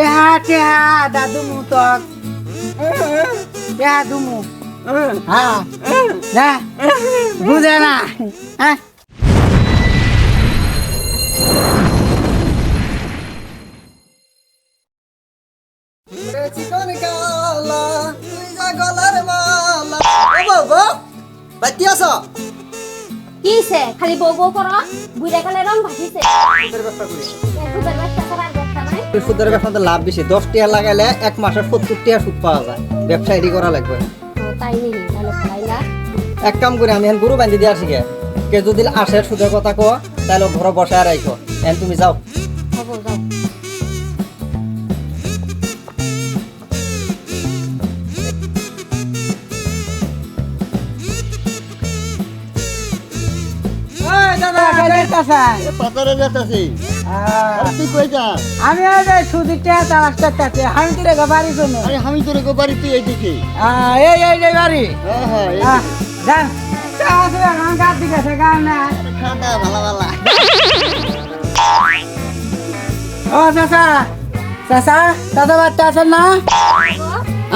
টেহা টেহা দাদু মু তক টেহা দুমু হ্যাঁ। না বুঝে না। হ্যাঁ। চিকন কালা তুই যা গলার মালা। ও বাবা বাতি আছ? কিছে খালি বউ বউ করো। বুড়া কালে রং ভাসিছে সুদের ব্যবসাতে লাভ বেশি। দশ টাকা লাগাইলে এক মাসে সত্তর টাকা সুদ পাওয়া যায়। ব্যবসা এটি করা লাগবে। তাই নেই তাহলে ভাই না। এক কাম করে আমি গরু বান্ধি দিয়ে আসি কে যদি আসে সুদের কথা কো তাহলে ঘরে বসায় রাখো এখন তুমি যাও। ওই দাদা পাতারে যেতেছি তুই আমি ওই যে সুদি টেহা তালাশ করতেছি। আমি কি রেখে বাড়ি শুনো? আরে আমি তোর গো বাড়ি তুই এইদিকে। এই এই যে বাড়ি। হ্যাঁ হ্যাঁ যান আছে এখন গাছ দিকে গান না। ভালো ভালো। ও চাচা। চাচা চাচা বাচ্চা আছেন না?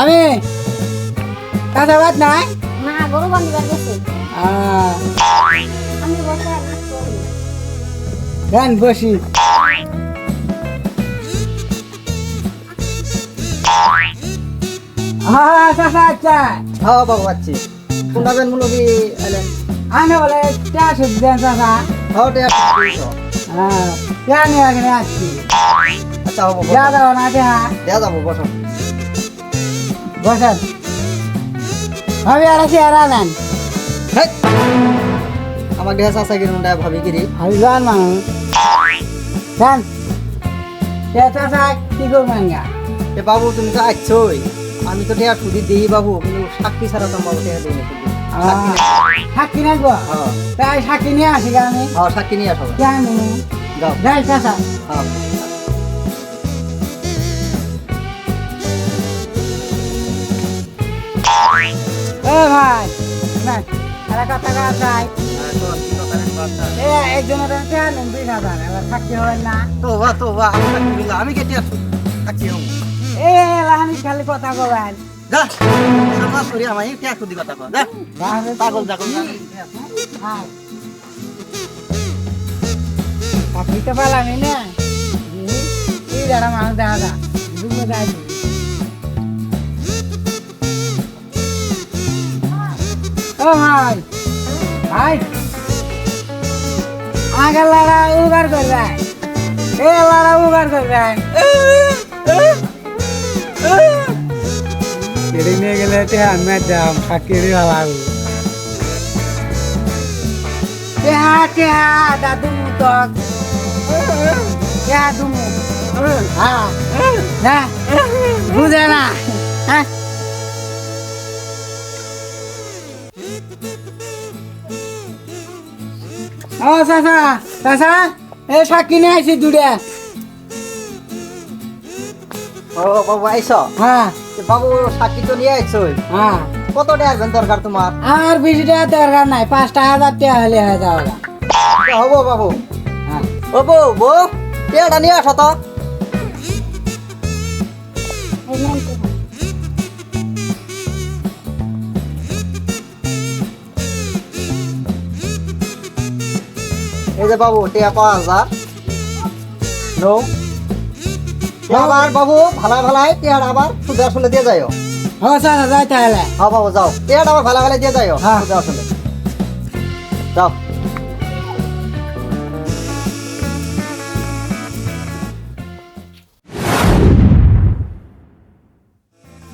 আমি চাচা বাদ নাই? না গরু বান্ধিবার গেছে আমি বসে। গান বসি। হ্যাঁ চাচা আচ্ছা। হ্যাঁ বাবু আছি শুনাবেন মুলবি এলেন আমি বলে সুদ দেন চাচা হ্যাঁ টাকা হ্যাঁ চা নিয়ে এখানে আসছি। আচ্ছা হব যা দাও না দেহা দেওয়া যাব বসো। বসেন। আমি আর আছি আর আনেন! আমার দেহ চাষা কিরম ভাবি গিরি আমি জান মানুষ জান চাচা কি করবেন গা? এ বাবু তুমি তো আসছোই আমি তো টেয়া সুদি দিই বাবু কিন্তু সাক্ষী ছাড়া তো বাবু টেয়া দিই সাক্ষী নেই। গো তাই সাক্ষী নিয়ে আসি আমি। হ্যাঁ সাক্ষী নিয়ে আসো জানি যাও। যাই চাচা হ্যাঁ ভাই না। কথা আমি কেটে সাক্ষী হব এ লাহানি খালি কথা কবেন? যা সামনা সরি আমায় টেয়া সুদি কথা কও যা পাগল যাগল সাক্ষী তো পেলামই না। এই দাঁড়া মানুষ দেখা যা দুটো যাই ও ভাই ভাই। আগে লড়া উগার করবেন। এ লড়া উগার করবেন। কেড়ে নিয়ে গেলে আমি দাম সাক্ষী ভালো টেহা টেহা দাদু মুতক টেহা দুমু হ্যাঁ বুঝে না হ্যাঁ ও, চাচা চাচা এ সাক্ষী নিয়ে আইছি দুটা ও বাবু আইস। হ্যাঁ। বাবু সাক্ষী তো নিয়ে আইছই হ্যাঁ। কত টাকা দরকার তোমার? আর বেশি টাকা দরকার নাই পাঁচটা হাজার টাকা হলে হয়ে যাবে। হব বাবু। হ্যাঁ। ও বউ বউ নিয়ে আসো তো। এই নেন তো। এই যে বাবু টিয়া পাঁচ হাজার। নো আবার বাবু ভালাই ভালাই টিয়াটা আবার সুদে আসলে দিয়ে যাইও। ও চাচা যাই তাহলে। হ্যাঁ বাবু যাও। টিয়াটা আবার ভালাই ভালাই দিয়ে যাইও হ্যাঁ। সুদে আসলে। যাও।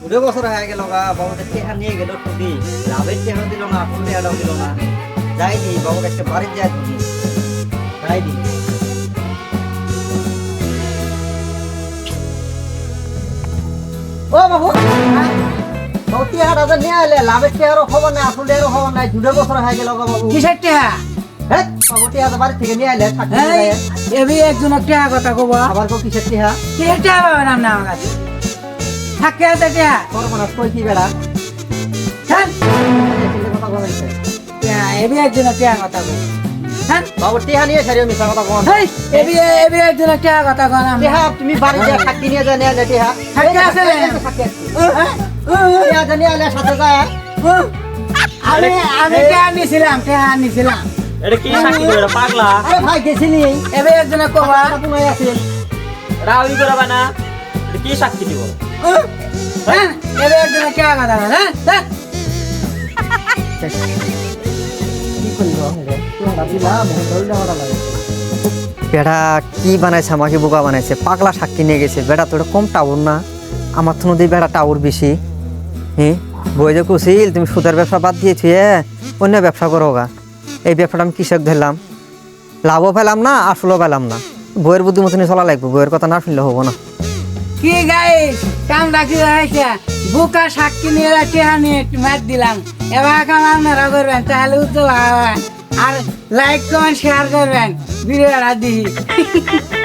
দুটো বছর হয়ে গেল গা বাবুকে টেহা নিয়ে গেল টুটি লাভের টেহা দিল না আসল টেহাটাও দিল না। যাই দি বাবুকে একটা বাড়ির যাই তুমি যাই ও বাবু টেহাটা যে নিয়ে আইলে লাভের টেহারও খবর নাই আসল টেহারও খবর নাই দুটো বছর হয়ে গেল বাবু কিসের টাকা হ্যাঁ বাবু টেহাটা বাড়ি থেকে নিয়ে আইলে এবি একজনের টাকা কথা কব আবার কো কিসের টেহা কিসের টাকা পাবেন আপনি আমার কাছে থাকে আছে তোর মনে কই কি বেড়া হ্যাঁ এবি একজনের টাকা কথা কব হ্যাঁ? বাবু টেহা নিয়ে ছাড়িও মিশা কথা কোন হেই এবি এবি একজন কে কথা কন টেহা তুমি বাড়ি যা সাক্ষী নিয়ে যা নিয়ে যা টেহা। আছে? সাক্ষী আছে। হ্যাঁ? টেহা জানি আলে সাথে যায় আমি আমি কে আনিছিলাম কে আনিছিলাম? এটা কি দেবে পাগলা? আরে ভাই গেছিলি। এবে একজনে কবা তোমায় আছে রাউই করাবা না এটা কি সাক্ষী দিব? হ্যাঁ? এবে একজনে কে কথা কন হ্যাঁ? হ্যাঁ? কি করিব বেটা, কি বানাইছে? আমাকে বোকা বানাইছে। পাগলা সাক্ষী নিয়ে গেছে। বেটা তো কম টাউর না? আমার তো নদী বেটা টাউর বেশি। হ্যাঁ বই যে কুশিল তুমি সুদের ব্যবসা বাদ দিয়েছি অন্য ব্যবসা করো গা। এই ব্যবসাটা আমি কৃষক ধরলাম? লাভও পেলাম না, আসলও পেলাম না। বইয়ের বুদ্ধি মতনই চলা লাগবে। বইয়ের কথা না শুনলে হব না। কি গাই কামটা কি হয়েছে? বুকা সাক্ষী নিয়ে নিয়ে ম্যাচ দিলাম। এবার করবেন, তাহলে আর লাইক কমেন্ট শেয়ার করবেন। ভিডিওটা দিই